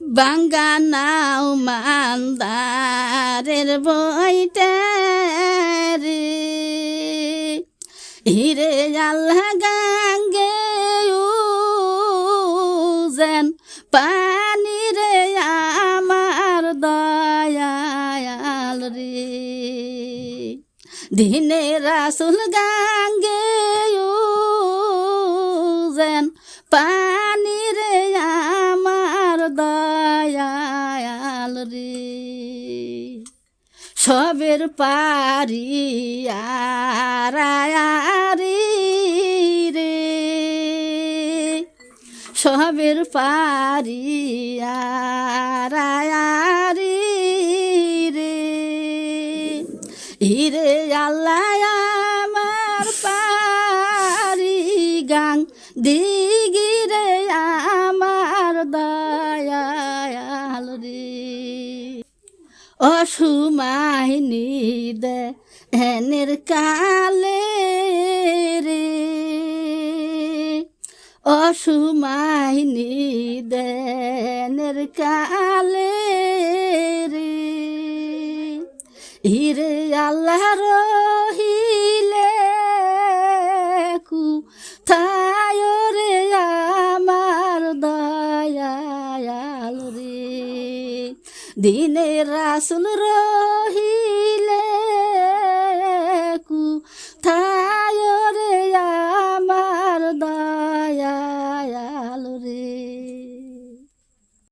বাঙ্গানাও মান্দারের বইটা রে। হিরে আল্লাহ গাঙ্গে যেন পানি রে আমার দয়াল রে। দিনে রাসুল গাঙ্গে যেন পানি সবের পারি আরি রে। সবের পারি আরি রে। ইরে আল্লাহ আমার পারি গাং দিগিরে আমার দয়াল অসুমাইনি নিদে হেনের কালে রে। অসুমাই নিদে হেনের কালে রে। হিরে আল্লাহ রহিলে দিনে রাসুল রহি